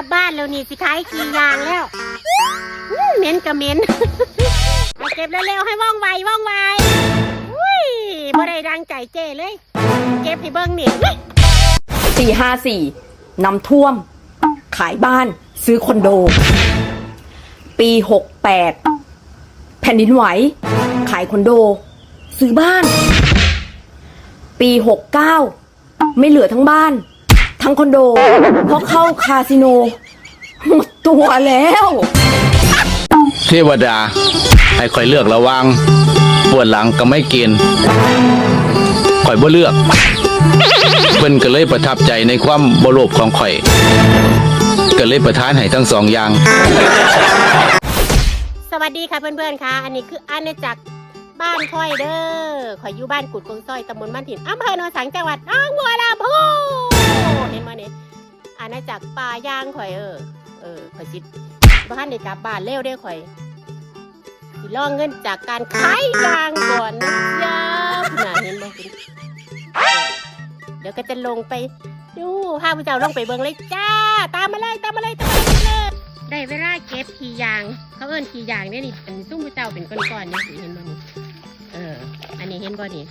ลับบ้านแล้วนี่สิขายกี่อย่างแล้วเหม็นก็เหม็นเอาเก็บเร็วๆให้ว่องไวว่องไวอุ้ยบ่ได้ดังใจเจ้เลย เก็บให้เบิ่งนี่อุ๊ยปีห้าสี่น้ำท่วม ขายบ้านซื้อคอนโด ปีหกแปดแผ่นดินไหว ขายคอนโด ซื้อบ้าน ปีหกเก้าไม่เหลือทั้งบ้าน ทั้งคอนโด เพราะเข้าคาสิโน หมดตัวแล้ว เทวดา ให้คอยเลือกระหวัง ปวดหลังก็ไม่กินคอยบ่เลือกเพิ่นก็เลยประทับใจในความบ่โลภของข่อย ก็เลยประทานให้ทั้งสองอย่าง สวัสดีค่ะเพื่อนๆค่ะ อันนี้คืออาณาจักรบ้านค่อยเด้อข่อยอยู่บ้านกุดกงซอยตำบลบ้านถิ่นอำเภอโนนสังจังหวัดน้องบัวลำพู เห็นมาเนี่ยอาณาจักรป่าย่างข่อยเออ เออข่อยจิบ้านในกลับบ้านเร็วได้ข่อยสิล่องเงินจากการขายยางก่อนนะจ๊ะน่ะเห็นไหมเออเดี๋ยวก็จะลงไปดูพาผู้เจ้าลงไปเบิ่งเลยจ้า ตามมาเลยตามมาเลยตามมาเลยได้เวลาเก็บขี่ยาง เขาเอิ้นขี่ยางเนี่ยนี่อันซุ้มผู้เจ้าเป็นก้อนๆนี่สิเห็นบ่นี่เออ อันนี้เห็นบ่นี่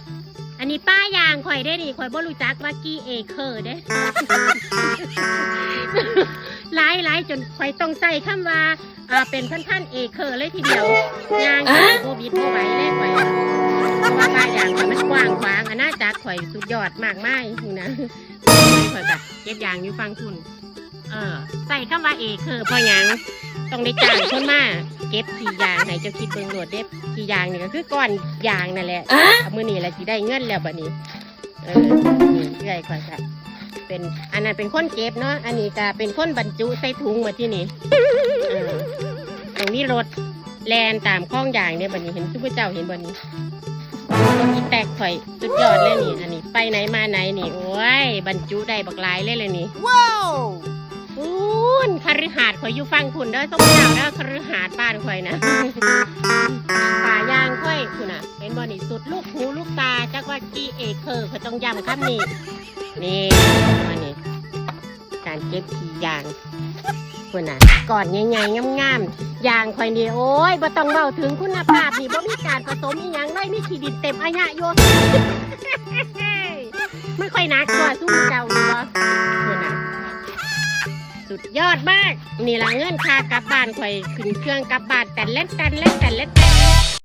อันนี้ป้ายางข่อยได้นี่ข่อยบ่รู้จักว่ากี่เอเคอร์เด้หลายหลายจนข่อยต้องใส่คำว่าอ่าเป็นพันๆเอเคอร์เลยทีเดียวยางข่อยบ่บิดบ่ไหวเลยข่อยเพราะว่าป้ายางข่อยมันกว้างขวางอาณาจักรข่อยสุดยอดมากมายนี่นะข่อยแบบเก็บยางอยู่ฟังทุนเออใส่คำว่าเอเคอเพราะหยังต้องได้จ้างคนมา เก็บขี้ยางให้เจ้าคิดเบิ่งโหลดเด็บขี้ยางนี่ก็คือก้อนยางนั่นแหละเอามือนี่แหละสิได้เงินแล้วบัดนี้เออนี่เรื่อยกว่าจะเป็นอันนั้นเป็นคนเก็บเนาะอันนี้ก็เป็นคนบรรจุใส่ถุงมาที่นี่เออตรงนี้รถแลนตามคลองยางเนี่ยบัดนี้เห็นทุกเจ้าเห็นบัดนี้รถอีแตกข่อยสุดยอดเลยนี่อันนี้ไปไหนมาไหนนี่โอ้ยบรรจุได้บักหลายเลยเลยนี่ คุณคฤหาสน์ข่อยอยู่ฟังคุณเด้อต้องเจ้าเด้อคฤหาสน์บ้านข่อยนะป่ายางข่อยคุณน่ะ เป็นบ่นี่สุดลูกหูลูกตาจักว่ากี่เอเคอร์ข่อยต้องย้ำคำนี้นี่มานี่การเก็บขี้ยางคุณน่ะก่อนใหญ่ๆงามๆยางข่อยนี่โอ้ยบ่ต้องเว้าถึงคุณภาพนี่บ่มีการผสมอีหยังเลยมีขี้ดินเต็มอาญะอยู่ ยอดมาก นี่ละเงินค่ากลับบ้านข่อยขึ้นเครื่องกลับบ้านแต่เล่นแต่เล่นแต่เล่นแต่